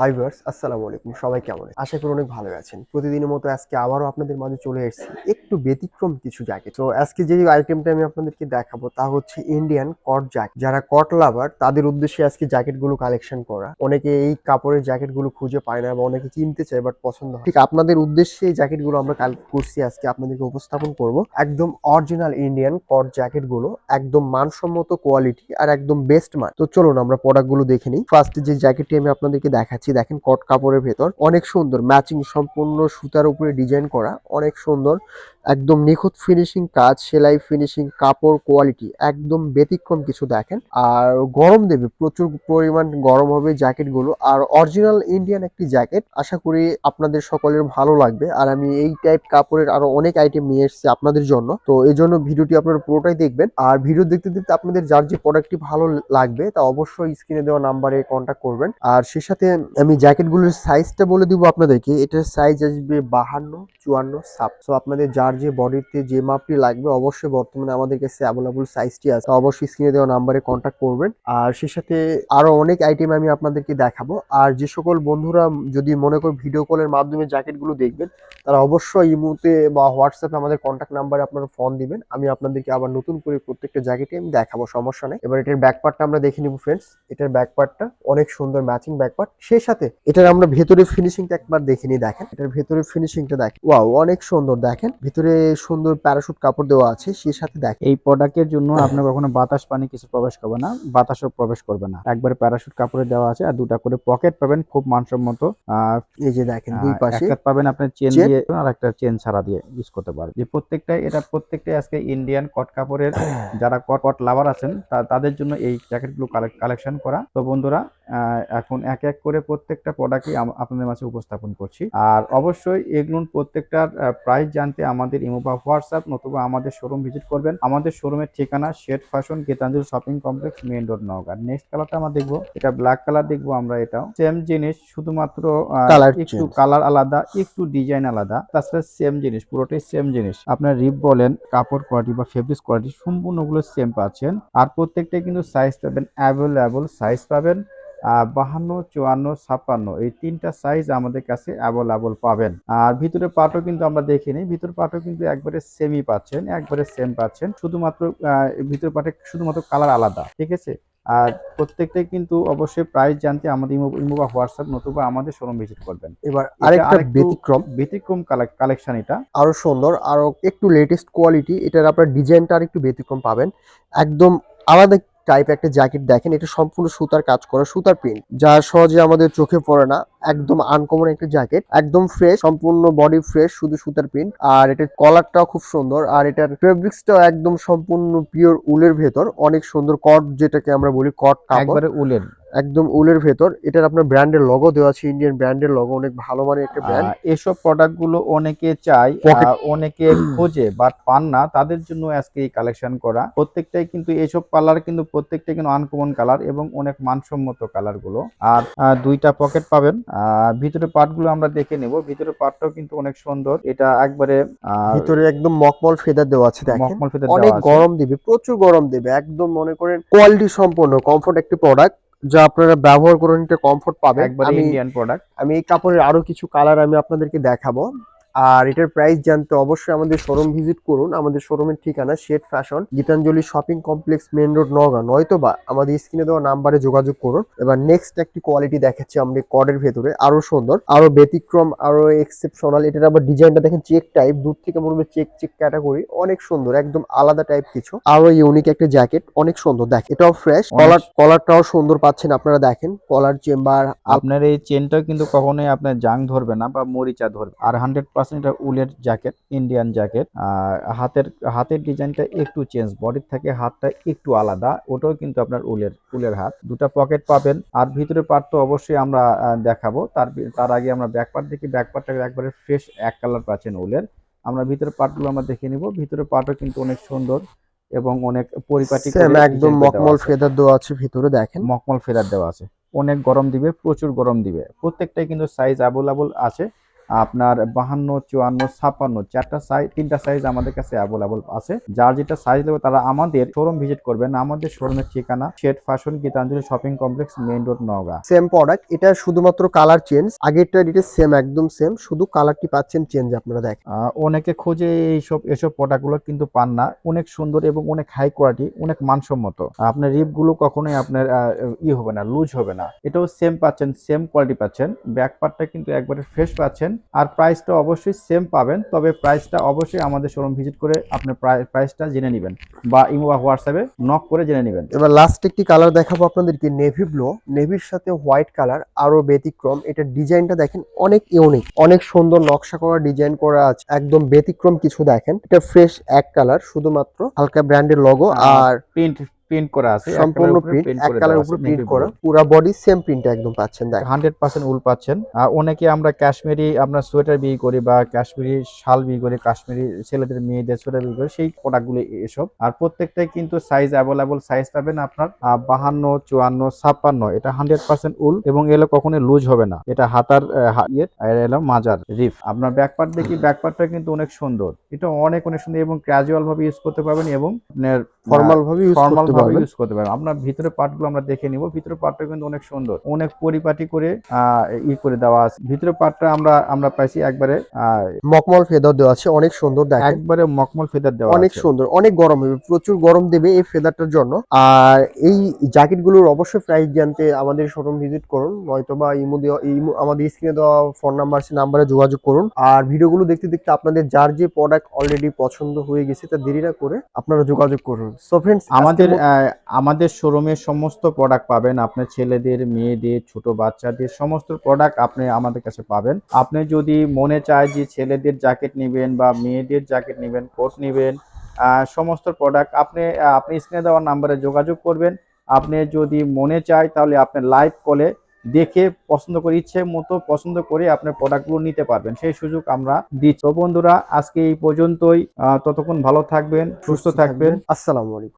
Hi viewers আসসালামু আলাইকুম। সবাই কেমন আশা করি অনেক ভালো আছেন। প্রতিদিনের মতো আজকে আবারও আপনাদের মাঝে চলে এসেছি। একটু ব্যতিক্রম কিছু জ্যাকেট তো আজকে যে আইটেমটা আমি আপনাদেরকে দেখাবো তা হচ্ছে ইন্ডিয়ান কট জ্যাকেট যারা কট লাভার তাদের উদ্দেশ্যে আজকে জ্যাকেটগুলো কালেকশন করা। অনেকে এই কাপড়ের জ্যাকেটগুলো খুঁজে পায় না বা অনেকে কিনতে চায় বাট পছন্দ হয় ঠিক আপনাদের উদ্দেশ্যে এই জ্যাকেটগুলো আমরা কালেক্ট করছি আজকে। আপনাদেরকে উপস্থাপন করব একদম অরিজিনাল ইন্ডিয়ান কট জ্যাকেটগুলো একদম মানসম্মত কোয়ালিটি আর একদম বেস্ট মান তো চলুন আমরা প্রোডাক্টগুলো দেখে নিই। ফার্স্ট যে জ্যাকেটটি আমি আপনাদেরকে দেখাচ্ছি দেখেন কট কাপড়ের ভেতর। অনেক সুন্দর ম্যাচিং সম্পূর্ণ সুতার উপরে ডিজাইন করা, অনেক সুন্দর। একদম নিখুঁত ফিনিশিং কাজ, সেলাই ফিনিশিং কাপড় কোয়ালিটি একদম ব্যতিক্রম কিছু দেখেন। আর গরম দেবে, প্রচুর পরিমাণ গরম হবে জ্যাকেটগুলো আর অরিজিনাল ইন্ডিয়ান একটি জ্যাকেট আশা করি আপনাদের সকলের ভালো লাগবে। আর আমি এই টাইপ কাপড়ের আরও অনেক আইটেম নিয়ে এসেছি আপনাদের জন্য। তো এই জন্য ভিডিওটি আপনারা পুরোটাই দেখবেন। আর ভিডিও দেখতে দেখতে আপনাদের যার যে প্রোডাক্টটি ভালো লাগবে, তা অবশ্যই স্ক্রিনে দেওয়া নাম্বারে কন্ট্যাক্ট করবেন। আর সে সাথে আমি জ্যাকেটগুলোর সাইজটা বলে দিব আপনাদেরকে। এটার সাইজ আসবে বাহান্ন, চুয়ান্ন সাপ সো আপনাদের যার যে বডিতে যে মাপটি লাগবে, অবশ্যই বর্তমানে আমাদের কাছে অ্যাভেলেবল সাইজটি আছে। অবশ্যই স্ক্রিনে দেওয়া নাম্বারে কন্ট্যাক্ট করবেন। আর সে সাথে আরও অনেক আইটেম আমি আপনাদেরকে দেখাবো। আর যে সকল বন্ধুরা যদি মনে করেন ভিডিও কলের মাধ্যমে জ্যাকেটগুলো দেখবেন, তারা অবশ্যই ইমুতে বা হোয়াটসঅ্যাপে আমাদের কন্ট্যাক্ট নাম্বারে আপনারা ফোন দিবেন। আমি আপনাদেরকে আবার নতুন করে প্রত্যেকটা জ্যাকেটে আমি দেখাবো, সমস্যা নেই। এবার এটার ব্যাকপার্টটা আমরা দেখে নিব ফ্রেন্ডস এটার ব্যাকপার্টটা অনেক সুন্দর ম্যাচিং ব্যাকপার্ট সেই সাথে এটার আমরা ভেতরে ফিনিশিংটা একবার দেখে নিই দেখেন। এটার ভেতরে ফিনিশিংটা দেখেন। ওয়াও অনেক সুন্দর দেখেন। ভিতরে সুন্দর প্যারাশুট কাপড় দেওয়া আছে সেই সাথে দেখেন। এই প্রোডাক্টের জন্য আপনার কখনো বাতাস পানি কিছু প্রবেশ করবে না বাতাসও প্রবেশ করবে না। একবার প্যারাশুট কাপড়ে দেওয়া আছে আর দুটা করে পকেট পাবেন খুব মানসম্মত এই যে দেখেন দুই পাশে। একটা পাবেন আপনার চেন দিয়ে আর একটা চেন ছাড়া দিয়ে ইউজ করতে পারবেন যে প্রত্যেকটাই এটা প্রত্যেকটাই আজকে ইন্ডিয়ান কট কাপড়ের যারা কট কট লাভার আছেন তা- তাদের জন্য এই জ্যাকেটগুলো কালেকশন করা। তো বন্ধুরা এখন এক এক করে প্রত্যেকটা প্রোডাক্টই আপনাদের মাঝে উপস্থাপন করছি। আর অবশ্যই এগুলো প্রত্যেকটার প্রাইস জানতে আমাদের ইমো বা হোয়াটসঅ্যাপ নতুবা আমাদের শোরুম ভিজিট করবেন। আমাদের শোরুমের ঠিকানা shade fashion Gitanjali shopping complex main road Naogaon. Next কালারটা আমরা দেখব। এটা ব্ল্যাক কালার দেখব আমরা এটাও। সেম জিনিস শুধুমাত্র একটু কালার আলাদা একটু ডিজাইন আলাদা তাছাড়া সেম জিনিস পুরোটাই সেম জিনিস। আপনার রিপ বলেন কাপড় কোয়ালিটি বা ফেব্রিক্স কোয়ালিটি সম্পূর্ণগুলো সেম পাচ্ছেন। আর প্রত্যেকটাই কিন্তু সাইজ পাবেন অ্যাভেলেবল সাইজ পাবেন। বাহান্ন চুয়ান্ন ছাপ্পান্ন এই তিনটা সাইজ আমাদের কাছে অ্যাভেলেবল পাবেন। আর ভিতরে পাটও কিন্তু আমরা দেখে নিই ভিতর পাটও কিন্তু একবারে সেমই পাচ্ছেন একবারে সেম পাচ্ছেন শুধুমাত্র ভিতর পাটে শুধুমাত্র কালার আলাদা ঠিক আছে? আর প্রত্যেকটাই কিন্তু অবশ্যই প্রাইস জানতে আমাদের ইমো বা হোয়াটসঅ্যাপ নতুবা আমাদের শোরুম ভিজিট করবেন। এবার আরেকটা ব্যতিক্রম। ব্যতিক্রম কালেকশন এটা। আরও সুন্দর আরও একটু লেটেস্ট কোয়ালিটি এটার আপনার ডিজাইনটা আর একটু ব্যতিক্রম পাবেন। একদম আলাদা টাইপ একটা জ্যাকেট দেখেন, এটা সম্পূর্ণ সুতার কাজ করা, সুতার প্রিন্ট যা সহজে আমাদের চোখে পড়ে না একদম আনকমন একটা জ্যাকেট একদম ফ্রেশ সম্পূর্ণ বডি ফ্রেশ শুধু সুতার প্রিন্ট আর এটার কলারটাও খুব সুন্দর আর এটার ফেব্রিক্সটাও একদম সম্পূর্ণ পিওর উলের ভেতর অনেক সুন্দর কট যেটাকে আমরা বলি কট একবারে উলের। একদম উলের ভেতর এটার আপনার ব্র্যান্ডের লগো দেওয়া আছে ইন্ডিয়ান ব্র্যান্ডের লগো অনেক ভালো মানের একটা ব্র্যান্ড এসব প্রোডাক্টগুলো অনেকে চায় আহ, অনেকে খোঁজে বাট পান না তাদের জন্য আজকে এই কালেকশন করা। প্রত্যেকটাই কিন্তু এসব কালার কিন্তু প্রত্যেকটাই কিন্তু আনকমন কালার এবং অনেক মানসম্মত কালারগুলো। আর দুইটা পকেট পাবেন ভিতরে পার্টগুলো আমরা দেখে নেব। ভিতরে পার্টটাও কিন্তু অনেক সুন্দর। এটা একবারে ভিতরে একদম মকমল ফেদার দেওয়া আছে দেখেন। মকমল ফেদার অনেক দেওয়া আছে। গরম দিবে প্রচুর গরম দিবে একদম মনে করেন কোয়ালিটি সম্পন্ন কমফোর্ট একটি প্রোডাক্ট যা আপনারা ব্যবহার করে নিতে কমফোর্ট পাবেন। একবারে ইন্ডিয়ান প্রোডাক্ট আমি এই কাপড়ের আরও কিছু কালার আমি আপনাদেরকে দেখাবো। আর এটার প্রাইস জানতে অবশ্যই আমাদের শোরুম ভিজিট করুন। আমাদের শোরুমের ঠিকানা shade fashion Gitanjali shopping complex main road Naogaon নয়তো বা আমাদের স্ক্রিনে দেওয়া নাম্বারে যোগাযোগ করুন। এবার নেক্সট একটি কোয়ালিটি দেখাচ্ছি আমরা কডের ভেতরে। আরও সুন্দর আরও ব্যতিক্রম আরও এক্সেপশনাল এটার আবার ডিজাইনটা দেখেন চেক টাইপ দূর থেকে মনে হবে চেক চেক ক্যাটাগরি অনেক সুন্দর একদম আলাদা টাইপ কিছু। আরও ইউনিক একটা জ্যাকেট অনেক সুন্দর। দেখ এটাও ফ্রেশ কলার কলারটাও সুন্দর পাচ্ছেন আপনারা দেখেন। কলার চেম্বার আপনার এই চেনটাও কিন্তু কখনোই আপনার জাং ধরবে না বা মরিচা ধরবে। আর হান্ড্রেড পার্সেন্ট এটা উলের জ্যাকেট ইন্ডিয়ান জ্যাকেট। আর হাতের হাতের ডিজাইনটা একটু চেঞ্জ বডির থেকে হাতটা একটু আলাদা ওটাও কিন্তু আপনার উলের উলের হাত। দুটা পকেট পাবেন। আর ভিতরে পার্ট তো অবশ্যই আমরা দেখাবো। তার তার আগে আমরা ব্যাক পার্ট দেখি। ব্যাক পার্টটা একবারে ফ্রেশ এক কালার পাচ্ছেন উলের। আমরা ভিতরে পার্টগুলো আমরা দেখে নিব। ভিতরে পার্টও কিন্তু অনেক সুন্দর এবং অনেক পরিপাটি একদম মকমল ফেদার দেওয়া আছে ভিতরে দেখেন। মকমল ফেদার দেওয়া আছে। অনেক গরম দিবে প্রচুর গরম দিবে। প্রত্যেকটাই কিন্তু সাইজ অ্যাভেলেবল আছে। আপনার বাহান্ন চুয়ান্ন ছাপ্পান্ন চারটা সাইজ তিনটা সাইজ আমাদের কাছে অ্যাভেলেবল আছে। যার যেটা সাইজ লাগবে তারা আমাদের শোরুম ভিজিট করবেন। আমাদের শোরুমের ঠিকানা shade fashion Gitanjali shopping complex main road Naogaon. Same product এটা শুধুমাত্র কালার চেঞ্জ আগেরটা এটা সেম একদম সেম শুধু কালারটি পাচ্ছেন চেঞ্জ আপনারা দেখেন। অনেকে খোঁজে এইসব এসব প্রোডাক্টগুলো কিন্তু পান না। অনেক সুন্দর এবং অনেক হাই কোয়ালিটি অনেক মানসম্মত। আপনার রিপগুলো কখনোই আপনার ই হবে না লুজ হবে না। এটাও সেম পাচ্ছেন সেম কোয়ালিটি পাচ্ছেন। ব্যাক পার্টটা কিন্তু একবারে ফ্রেশ পাচ্ছেন। আর প্রাইসটা অবশ্যই সেম পাবেন তবে প্রাইসটা অবশ্যই আমাদের শোরুম ভিজিট করে আপনি প্রাইসটা জেনে নেবেন বা ইমো বা হোয়াটসঅ্যাপে নক করে জেনে নেবেন। এবার লাস্ট একটি কালার দেখাবো আপনাদেরকে নেভি ব্লু নেভির সাথে হোয়াইট কালার আরও ব্যতিক্রম। এটা ডিজাইনটা দেখেন অনেক ইউনিক অনেক সুন্দর নকশা করা ডিজাইন করা আছে। একদম ব্যতিক্রম কিছু দেখেন। এটা ফ্রেশ এক কালার শুধুমাত্র হালকা ব্র্যান্ডের লোগো আর প্রিন্ট প্রিন্ট করা আছে সম্পূর্ণ প্রিন্ট এক কালার উপরে প্রিন্ট করা পুরো বডি সেম প্রিন্ট একদম পাচ্ছেন দেখেন হান্ড্রেড পার্সেন্ট উল পাচ্ছেন। আর অনেকে আমরা কাশ্মীরি আমরা সোয়েটার বিক্রি করি বা কাশ্মীরি শাল বিক্রি করি কাশ্মীরি ছেলেদের মেয়েদের সোয়েটার বিক্রি করি সেই প্রোডাক্টগুলো এসব। আর প্রত্যেকটাই কিন্তু সাইজ অ্যাভেলেবল সাইজ পাবেন আপনার আহ, বাহান্ন চুয়ান্ন ছাপ্পান্ন। এটা হান্ড্রেড পার্সেন্ট উল এবং এগুলো কখনোই লুজ হবে না। এটা হাতার আহ, ইয়ে আর এলো মাজার রিফ। আপনার ব্যাক পার্ট দেখি ব্যাক পার্টটা কিন্তু অনেক সুন্দর। এটা অনেক অনেক সুন্দর এবং ক্যাজুয়াল ভাবে ইউজ করতে পারবেন এবং আপনার ফর্মাল ভাবে ইউজ করতে পারবেন ইউজ করতে পারবেন আপনার ভিতরে পার্টগুলো আমরা দেখে নিব। ভিতরে পার্টটা কিন্তু অনেক সুন্দর। অনেক পরিপাটি করে ই করে দেওয়া আছে। ভিতরে পার্টটা আমরা আমরা পাইছি একবারে মকমল ফেদার দেওয়া আছে। অনেক সুন্দর দেখেন। একবারে মকমল ফেদার দেওয়া অনেক সুন্দর। অনেক গরম হবে। প্রচুর গরম দেবে এই ফেদারটার জন্য। আর এই জ্যাকেটগুলোর অবশ্যই প্রাইস জানতে আমাদের শোরুম ভিজিট করুন। নয়তোবা ইমো দেওয়া ইমো আমাদের স্ক্রিনে দেওয়া ফোন নাম্বার আছে নাম্বারে যোগাযোগ করুন। আর ভিডিওগুলো দেখতে দেখতে আপনাদের যার যে প্রোডাক্ট অলরেডি পছন্দ হয়ে গেছে তা দেরি না করে আপনারা যোগাযোগ করুন। সো ফ্রেন্ডস আমাদের আমাদের শোরুমে সমস্ত প্রোডাক্ট পাবেন। আপনার ছেলেদের মেয়েদের ছোট বাচ্চাদের সমস্ত প্রোডাক্ট আপনি আমাদের কাছে পাবেন। আপনি যদি মনে চায় যে ছেলেদের জ্যাকেট নেবেন বা মেয়েদের জ্যাকেট নেবেন কোট নেবেন সমস্ত প্রোডাক্ট আপনি আপনি স্ক্রিনে দেওয়ার নাম্বারে যোগাযোগ করবেন। আপনি যদি মনে চায় তাহলে আপনি লাইভ কলে দেখে পছন্দ করে ইচ্ছে মতো পছন্দ করে আপনার প্রোডাক্টগুলো নিতে পারবেন। সেই সুযোগ আমরা দিচ্ছি। বন্ধুরা আজকে এই পর্যন্তই। ততক্ষণ ভালো থাকবেন সুস্থ থাকবেন। আসসালামু আলাইকুম।